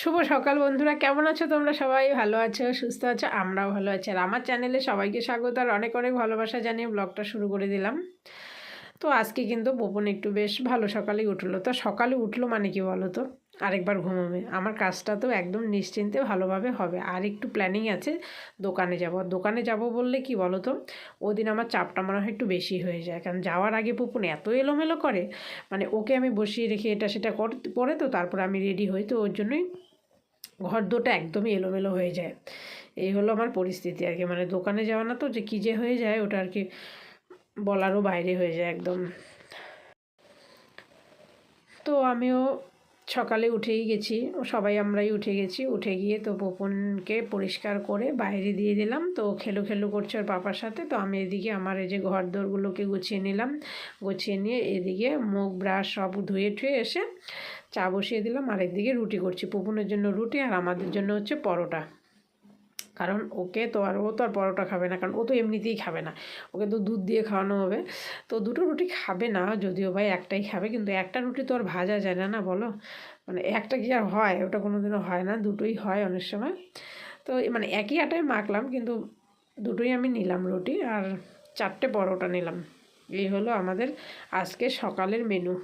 শুভ সকাল বন্ধুরা, কেমন আছো তোমরা? সবাই ভালো আছো, সুস্থ আছো? আমরাও ভালো আছি। আর আমার চ্যানেলে সবাইকে স্বাগত, আর অনেক অনেক ভালোবাসা জানিয়ে ব্লগটা শুরু করে দিলাম। তো আজকে কিন্তু বোপন একটু বেশ ভালো সকালে উঠল। তো সকালে উঠল মানে কি বলো তো আরেকবার ঘুমাবে। আমার কাজটা তো একদম নিশ্চিন্তে ভালোভাবে হবে। আর একটু প্ল্যানিং আছে, দোকানে যাব। দোকানে যাব বললে কি বলো তো ওদিন আমার চাপটা মনে হয় একটু বেশি হয়ে যায়। কারণ যাওয়ার আগে পুপুন এত এলোমেলো করে মানে ওকে আমি বসিয়ে রেখে এটা সেটা করে তো তারপর আমি রেডি হই। তো ওর জন্যই ঘর দুটো একদমই এলোমেলো হয়ে যায়। এই হলো আমার পরিস্থিতি আর কি। মানে দোকানে যাওয়া না তো যে কী যে হয়ে যায় ওটা আর কি বলারও বাইরে হয়ে যায় একদম। তো আমিও সকালে উঠেই গেছি। সবাই আমরাই উঠে গেছি। উঠে গিয়ে তো পোপনকে পরিষ্কার করে বাইরে দিয়ে দিলাম। তো খেলো খেলো করছে ওর পাপার সাথে। তো আমি এদিকে আমার এই যে ঘর দোরগুলোকে গুছিয়ে নিলাম। গুছিয়ে নিয়ে এদিকে মুখ, ব্রাশ সব ধুয়ে ঠুয়ে এসে চা বসিয়ে দিলাম। আর একদিকে রুটি করছি। পোপনের জন্য রুটি আর আমাদের জন্য হচ্ছে পরোটা। কারণ ওকে তো আর ও তো আর পরোটা খাবে না, কারণ ও তো এমনিতেই খাবে না। ওকে তো দুধ দিয়ে খাওয়ানো হবে। তো দুটো রুটি খাবে না, যদিও ভাই একটাই খাবে, কিন্তু একটা রুটি তো আর ভাজা যায় না না বলো? মানে একটা কি আর হয়? ওটা কোনো দিনও হয় না, দুটোই হয় অনেক সময়। তো মানে একই আটায় মাখলাম, কিন্তু দুটোই আমি নিলাম রুটি আর চারটে পরোটা নিলাম। এই হলো আমাদের আজকে সকালের মেনু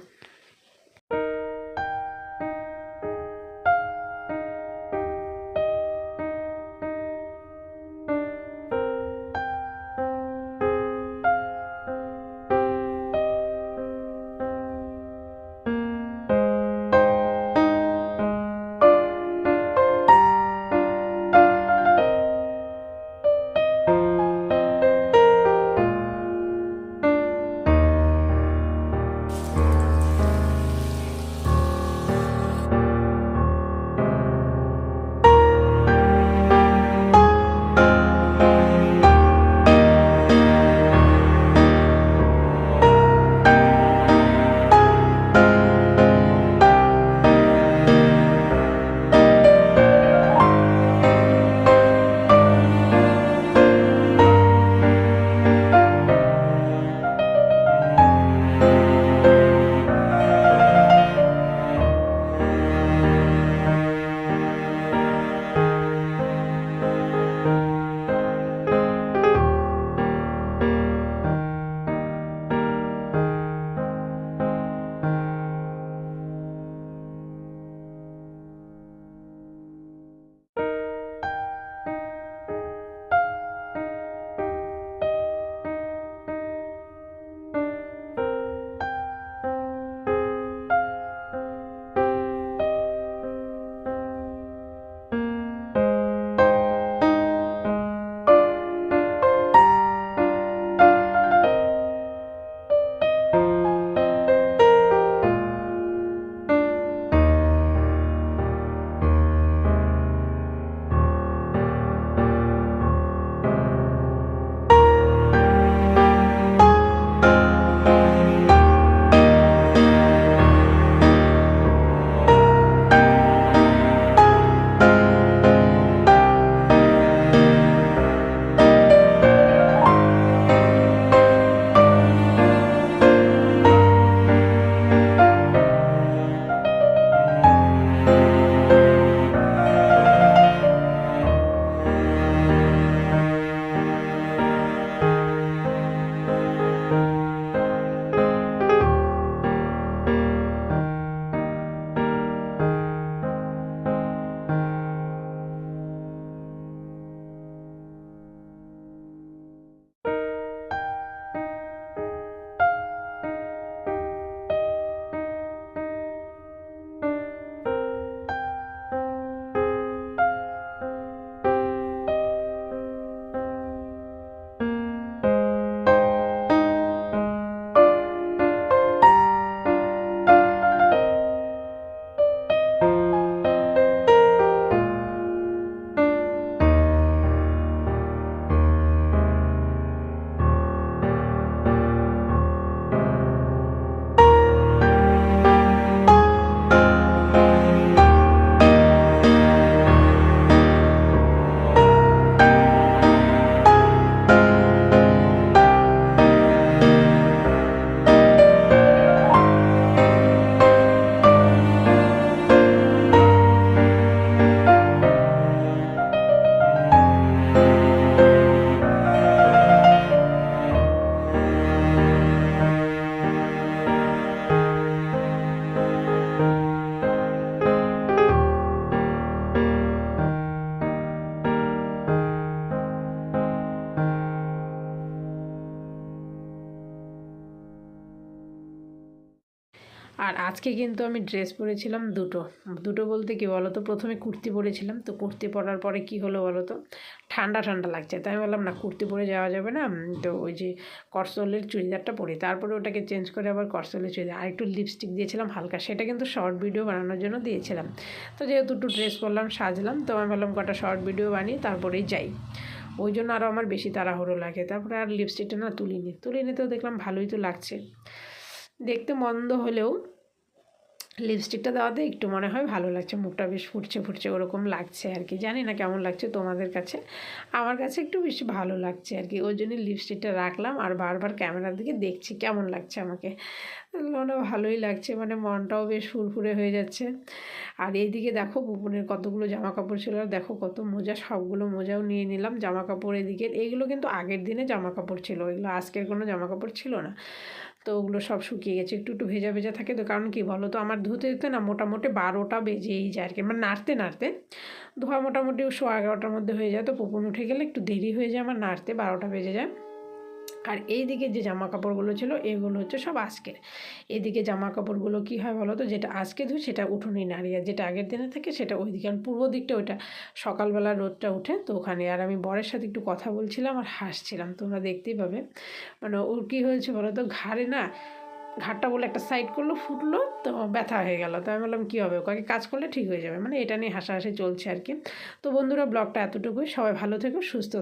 আজকে কিন্তু আমি ড্রেস পরেছিলাম দুটো। দুটো বলতে কি বলো তো প্রথমে কুর্তি পরেছিলাম, তো কুর্তি পরার পরে কি হলো বলো তো ঠান্ডা ঠান্ডা লাগছে, তাই বললাম, না, কুর্তি পরে যাওয়া যাবে না। তো ওই যে করসলের চুড়িদারটা পরি। তারপরে ওটাকে চেঞ্জ করে আবার করসলের চুড়িদার আর একটু লিপস্টিক দিয়েছিলাম হালকা। সেটা কিন্তু শর্ট ভিডিও বানানোর জন্য দিয়েছিলাম। তো যেহেতু একটু ড্রেস পরলাম, সাজলাম, তো আমি ভাবলাম কটা শর্ট ভিডিও বানিয়ে তারপরেই যাই। ওই জন্য আরও আমার বেশি তাড়াহুড়ো লাগে। তারপরে আর লিপস্টিকটা না তুলিনি। তুলিনি তো দেখলাম ভালোই তো লাগছে। দেখতে মন্দ হলেও লিপস্টিকটা দেওয়াতে একটু মনে হয় ভালো লাগছে, মুখটা বেশ ফুটছে ফুটছে ওরকম লাগছে আর কি। জানি না কেমন লাগছে তোমাদের কাছে। আমার কাছে একটু বেশি ভালো লাগছে আর কি। ওই জন্য লিপস্টিকটা রাখলাম আর বারবার ক্যামেরার দিকে দেখছি, কেমন লাগছে আমাকে? মানে ভালোই লাগছে মানে মনটাও বেশ ফুরফুরে হয়ে যাচ্ছে। আর এইদিকে দেখো পুপুনের কতগুলো জামা কাপড় ছিল আর দেখো কত মোজা, সবগুলো মোজাও নিয়ে নিলাম জামা কাপড় এদিকে। এইগুলো কিন্তু আগের দিনে জামা কাপড় ছিল, এগুলো আজকের কোনো জামা কাপড় ছিল না। তো ওগুলো সব শুকিয়ে গেছে। একটু একটু ভেজা ভেজা থাকে তো। কারণ কি বলো তো আমার ধুতে ধুতে না মোটামুটি বারোটা বেজেই যায় আর কি মানে নাড়তে নাড়তে ধোয়া মোটামুটি সোয়া এগারোটার মধ্যে হয়ে যায়। তো পোপন উঠে গেলে একটু দেরি হয়ে যায়। আমার নাড়তে বারোটা বেজে যায়। আর এইদিকে যে জামা কাপড়গুলো ছিল, এগুলো হচ্ছে সব আজকের। এদিকে জামা কাপড়গুলো কী হয় বলো তো? যেটা আজকে ধুই, সেটা উঠোনেই নাড়িয়ে যেটা আগের দিনে থাকে, সেটা ওই দিকে আর পূর্ব দিকটা ওইটা সকালবেলা রোদটা উঠে, তো ওখানে আর আমি বরের সাথে একটু কথা বলছিলাম আর হাসছিলাম, তোমরা দেখতেই পাবে। মানে ওর কী হয়েছে বলো তো? ঘাড়ে না ঘাটটা বলে একটা সাইড করল, ফুটলো, তো ব্যথা হয়ে গেল। তো আমি বললাম, কী হবে? ওকে কাজ করলে ঠিক হয়ে যাবে। মানে এটা নিয়ে হাসাহাসি চলছে আর কি। তো বন্ধুরা, ব্লগটা এতটুকুই। সবাই ভালো থেকো, সুস্থ